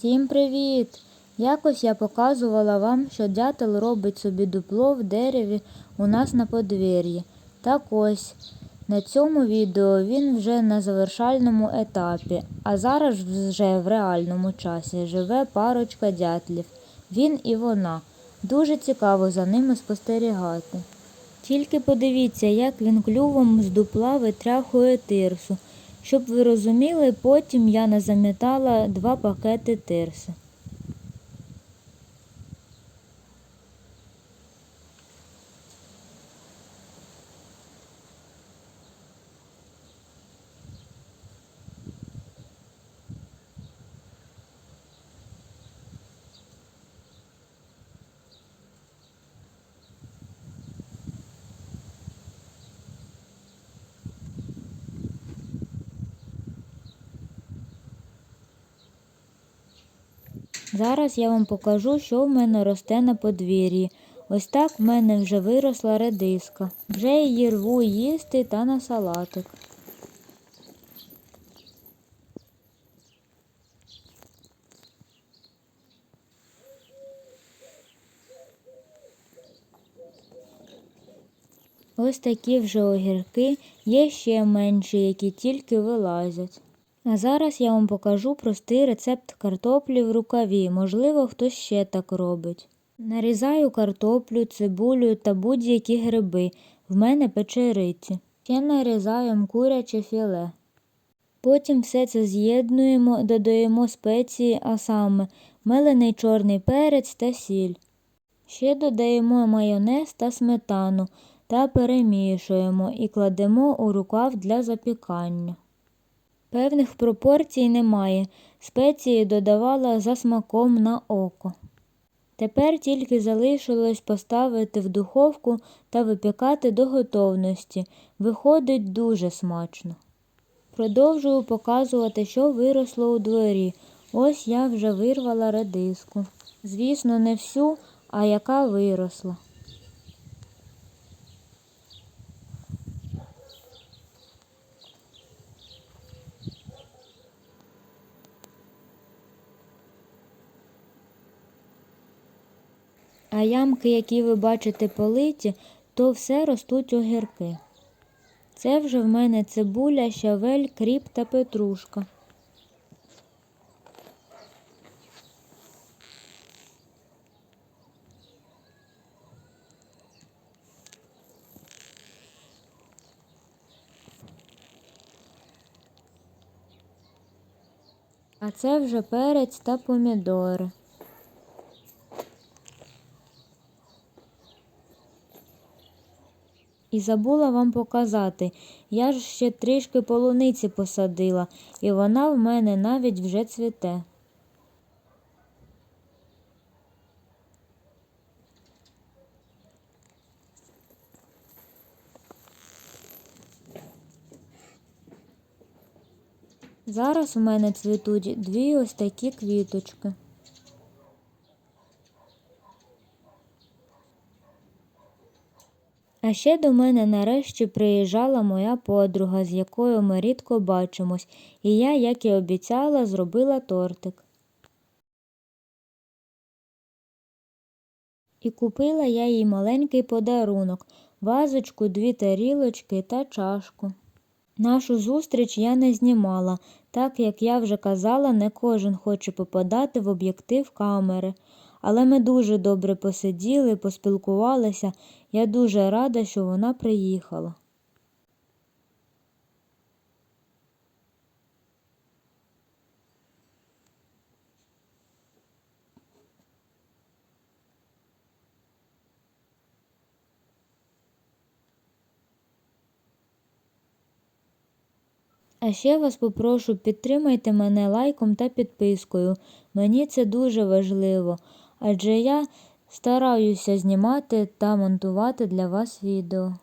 Всім привіт! Якось я показувала вам, що дятел робить собі дупло в дереві у нас на подвір'ї. Так ось, на цьому відео він вже на завершальному етапі, а зараз вже в реальному часі живе парочка дятлів. Він і вона. Дуже цікаво за ними спостерігати. Тільки подивіться, як він клювом з дупла витряхує тирсу. Щоб ви розуміли, потім я назамітала два пакети тирси. Зараз я вам покажу, що в мене росте на подвір'ї. Ось так в мене вже виросла редиска. Вже її рву їсти та на салатик. Ось такі вже огірки, є ще менші, які тільки вилазять. А зараз я вам покажу простий рецепт картоплі в рукаві. Можливо, хтось ще так робить. Нарізаю картоплю, цибулю та будь-які гриби. В мене печериці. Ще нарізаємо куряче філе. Потім все це з'єднуємо, додаємо спеції, а саме мелений чорний перець та сіль. Ще додаємо майонез та сметану та перемішуємо і кладемо у рукав для запікання. Певних пропорцій немає, спеції додавала за смаком на око. Тепер тільки залишилось поставити в духовку та випікати до готовності. Виходить дуже смачно. Продовжую показувати, що виросло у дворі. Ось я вже вирвала редиску. Звісно, не всю, а яка виросла. А ямки, які ви бачите политі, то все ростуть огірки. Це вже в мене цибуля, щавель, кріп та петрушка. А це вже перець та помідори. І забула вам показати, я ж ще трішки полуниці посадила, і вона в мене навіть вже цвіте. Зараз у мене цвітуть дві ось такі квіточки. А ще до мене нарешті приїжджала моя подруга, з якою ми рідко бачимось, і я, як і обіцяла, зробила тортик. І купила я їй маленький подарунок, вазочку, дві тарілочки та чашку. Нашу зустріч я не знімала, так як я вже казала, не кожен хоче попадати в об'єктив камери. Але ми дуже добре посиділи, поспілкувалися. Я дуже рада, що вона приїхала. А ще вас попрошу підтримайте мене лайком та підпискою. Мені це дуже важливо, адже я стараюся знімати та монтувати для вас відео.